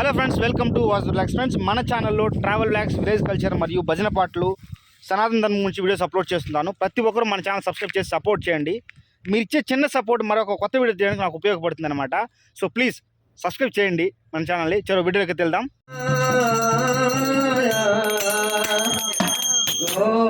Hello friends welcome to వాజ్ blogs friends మన ఛానల్లో ట్రావెల్ బ్లాగ్స్ విలేజ్ కల్చర్ మరియు భజన పాటలు సనాతన ధర్మం గురించి వీడియోస్ అప్లోడ్ చేస్తున్నాను. ప్రతి ఒక్కరు మన ఛానల్ సబ్స్క్రైబ్ చేసి సపోర్ట్ చేయండి. మీరు ఇచ్చే చిన్న సపోర్ట్ మరొక కొత్త వీడియో చేయడానికి నాకు ఉపయోగపడుతుంది అనమాట సో ప్లీజ్ సబ్స్క్రైబ్ చేయండి మన ఛానల్ని చలో వీడియోకి వెళ్దాం. Ah, ah, ah,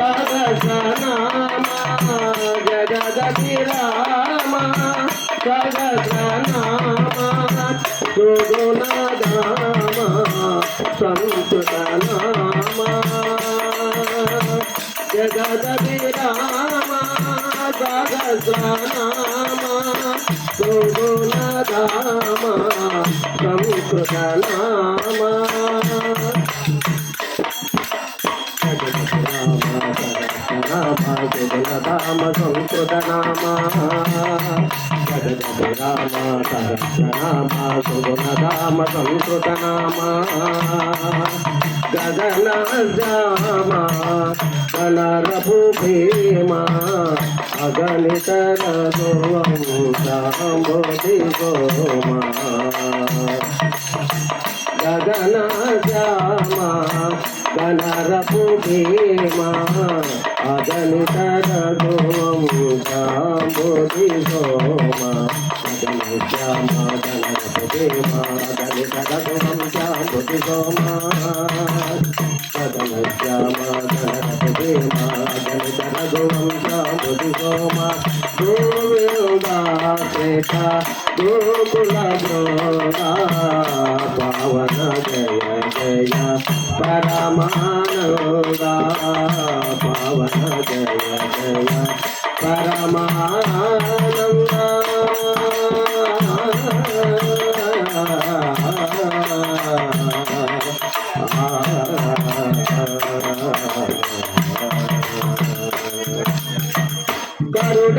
సగసనామ Rama సగసనామ సుగుణధామ సంస్కృతనామ జగదపి Rama సగసనామ సుగుణధామ సంస్కృతనామ Rama సంస్కృత నామ రామ రామ సుగుణ రామ సంస్కృత నామ గగన జామ కలరపు భీమ అగణిత రఘువంశి గోమా గగన జామ గణరపు భీమా అగణిత రఘువం శాంబోధి సోమ శ్యామ గణరపు భీమా అగణిత రఘువం శాంబోధి సోమ గగన శ్యామ గణరపు భీమా అగణిత రఘువం గోవిందా శ్రేష్ఠ గోకుల పవన జయ జయ పరమానంద పవన జయ జయ పరమానంద గరుడ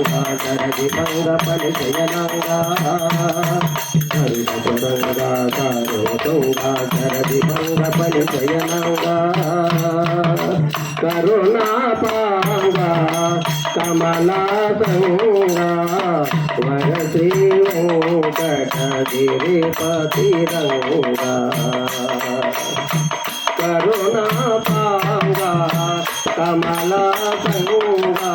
గరుడ తురంగా సారోతుంగా శరది భంగా పని శయనాంగా గరుడ కరుణాపాంగా కమలాసంగా వరసి కరుణాపాంగా కమలాసంగా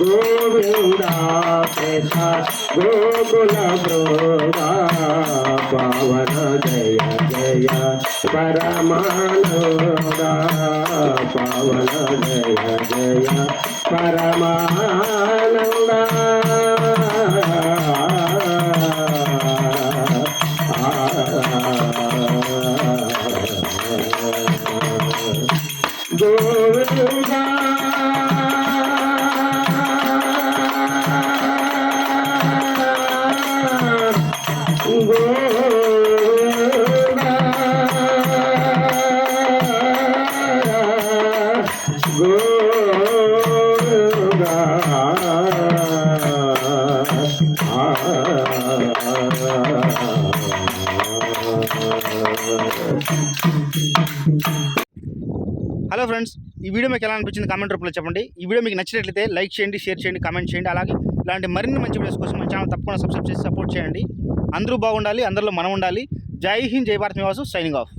కమలాసంగా వరసి వెంకటగిరిపతిరంగా గోవింద కృష్ణ గోకుల బృందా పవన జయ జయ పరమానంద పవన హలో ఫ్రెండ్స్ ఈ వీడియో మీకు ఎలా అనిపించింది కామెంట్ రూపంలో చెప్పండి. ఈ వీడియో మీకు నచ్చినట్లయితే లైక్ చేయండి షేర్ చేయండి కామెంట్ చేయండి. అలాగే ఇలాంటి మరిన్ని మంచి వీడియోస్ కోసం మన ఛానల్ తప్పకుండా సబ్స్క్రైబ్ చేసి సపోర్ట్ చేయండి. అందరూ బాగుండాలి అందరిలో మనం ఉండాలి. జై హింద్ జై భారత్ నివాసు సైనింగ్ ఆఫ్